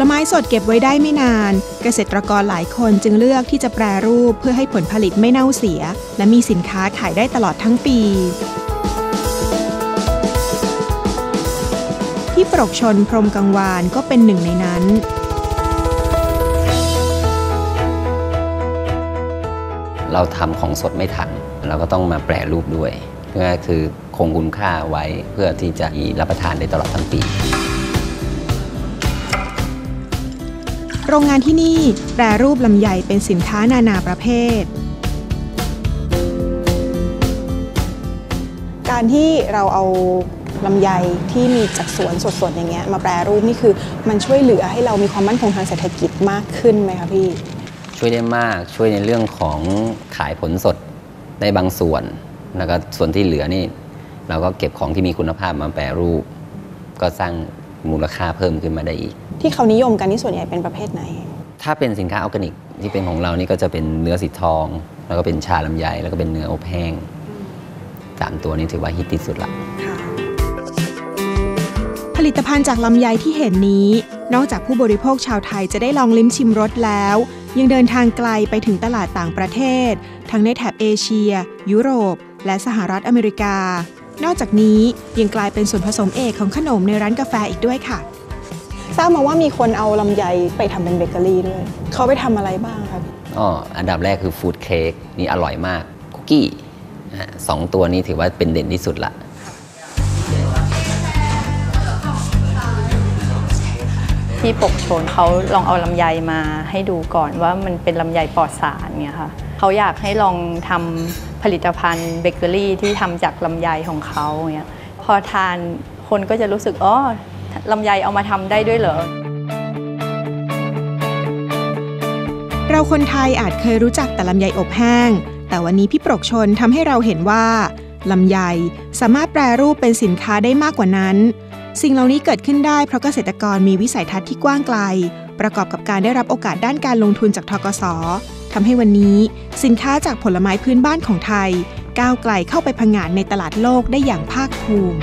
ลไม้สดเก็บไว้ได้ไม่นาน เกษตรกรหลายคนจึงเลือกที่จะแปรรูปเพื่อให้ผลผลิตไม่เน่าเสีย และมีสินค้าขายได้ตลอดทั้งปีที่ปรกชนพรมกังวานก็เป็นหนึ่งในนั้น เราทำของสดไม่ทัน เราก็ต้องมาแปรรูปด้วยก็คือคงคุณค่าไว้เพื่อที่จะรับประทานได้ตลอดทั้งปี โรงงานที่นี่แปรรูปลำไยเป็นสินค้านานาประเภท การที่เราเอาลำไยที่มีจากสวนสดๆอย่างเงี้ยมาแปรรูปนี่คือมันช่วยเหลือให้เรามีความมั่นคงทางเศรษฐกิจมากขึ้นไหมคะพี่ ช่วยได้มากช่วยในเรื่องของขายผลสดได้บางส่วน แล้วก็ส่วนที่เหลือนี่ เราก็เก็บของที่มีคุณภาพมาแปรรูป ก็สร้าง มูลค่าเพิ่มขึ้นมาได้อีก ที่เขานิยมกันนี่ส่วนใหญ่เป็นประเภทไหน ถ้าเป็นสินค้าออร์แกนิกที่เป็นของเรานี่ก็จะเป็นเนื้อสีทอง แล้วก็เป็นชาลำไยแล้วก็เป็นเนื้ออบแห้งสามตัวนี้ถือว่าฮิตที่สุดละผลิตภัณฑ์จากลำไยที่เห็นนี้ นอกจากผู้บริโภคชาวไทยจะได้ลองลิ้มชิมรสแล้ว ยังเดินทางไกลไปถึงตลาดต่างประเทศ ทั้งในแถบเอเชีย ยุโรป และสหรัฐอเมริกา นอกจากนี้ยังกลายเป็นส่วนผสมเอกของขนมในร้านกาแฟอีกด้วยค่ะ ทราบมาว่ามีคนเอาลำไยไปทำเป็นเบเกอรี่ด้วย เขาไปทำอะไรบ้างครับอ๋ออันดับแรกคือฟู้ดเค้กนี่อร่อยมากคุกกี้อะสองตัวนี้ถือว่าเป็นเด่นที่สุดละที่ปกชนเขาลองเอาลำไยมาให้ดูก่อนว่ามันเป็นลำไยปลอดสารเนี่ยค่ะเขาอยากให้ลองทำ ผลิตภัณฑ์เบเกอรี่ที่ทำจากลำไยของเขาเนี่ยพอทานคนก็จะรู้สึกอ๋อลำไยเอามาทำได้ด้วยเหรอเราคนไทยอาจเคยรู้จักแต่ลำไยอบแห้ง แต่วันนี้พี่ปรกชนทำให้เราเห็นว่าลำไยสามารถแปรรูปเป็นสินค้าได้มากกว่านั้น สิ่งเหล่านี้เกิดขึ้นได้เพราะเกษตรกรมีวิสัยทัศน์ที่กว้างไกล ประกอบกับการได้รับโอกาสด้านการลงทุนจากทกส ทำให้วันนี้สินค้าจากผลไม้พื้นบ้านของไทย ก้าวไกลเข้าไปพังงานในตลาดโลกได้อย่างภาคภูมิ